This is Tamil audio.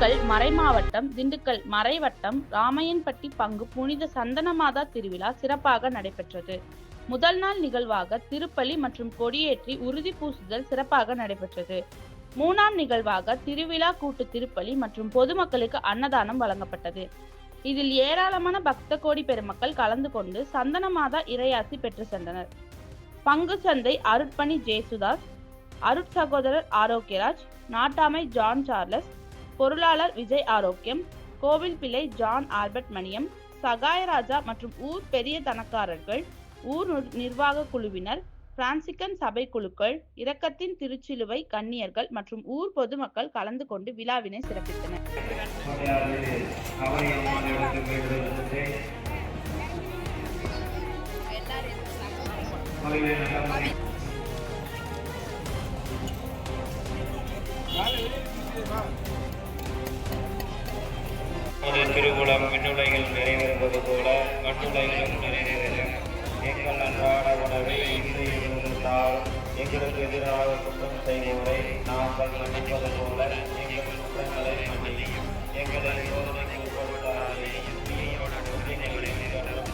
திண்டுக்கல் மறைமாவட்டம் திண்டுக்கல் மறைவட்டம் ராமையன்பட்டி பங்கு புனித சந்தனமாதா திருவிழா சிறப்பாக நடைபெற்றது. முதல் நாள் நிகழ்வாக திருப்பலி மற்றும் கொடியேற்றி உறுதி பூசுதல் சிறப்பாக நடைபெற்றது. மூணாம் நிகழ்வாக திருவிழா கூட்டு திருப்பலி மற்றும் பொதுமக்களுக்கு அன்னதானம் வழங்கப்பட்டது. இதில் ஏராளமான பக்த கோடி பெருமக்கள் கலந்து கொண்டு சந்தனமாதா இறையாசி பெற்று சென்றனர். பங்கு சந்தை அருட்பணி ஜெயசுதாஸ் அருட் சகோதரர் ஆரோக்கியராஜ் நாட்டாமை ஜான் சார்லஸ் பொருளாளர் விஜய் ஆரோக்கியம் கோவில் பிள்ளை ஜான் ஆல்பர்ட் மணியம் சகாயராஜா மற்றும் ஊர் பெரிய தனக்காரர்கள் ஊர் நிர்வாக குழுவினர் பிரான்சிக்கன் சபை குழுக்கள் இரக்கத்தின் திருச்சிலுவை கன்னியர்கள் மற்றும் ஊர் பொதுமக்கள் கலந்து கொண்டு விழாவினை சிறப்பித்தனர் Vale, vale, vale. திருக்குளம் விண்ணுலகில் நிறைவேறுவது போல மண்ணுலகிலும் நிறைவேறும் எங்கள் அன்றாட உணவை இன்று இருந்தால் எங்களுக்கு எதிராக குற்றம் செய்வோரை நாங்கள் மன்னிப்பது போல எங்கள் குற்றங்களை மன்னியும். எங்களை சோதனைக்கு உட்படுத்தாதே தீயோட உறுதிகளை தொடரும்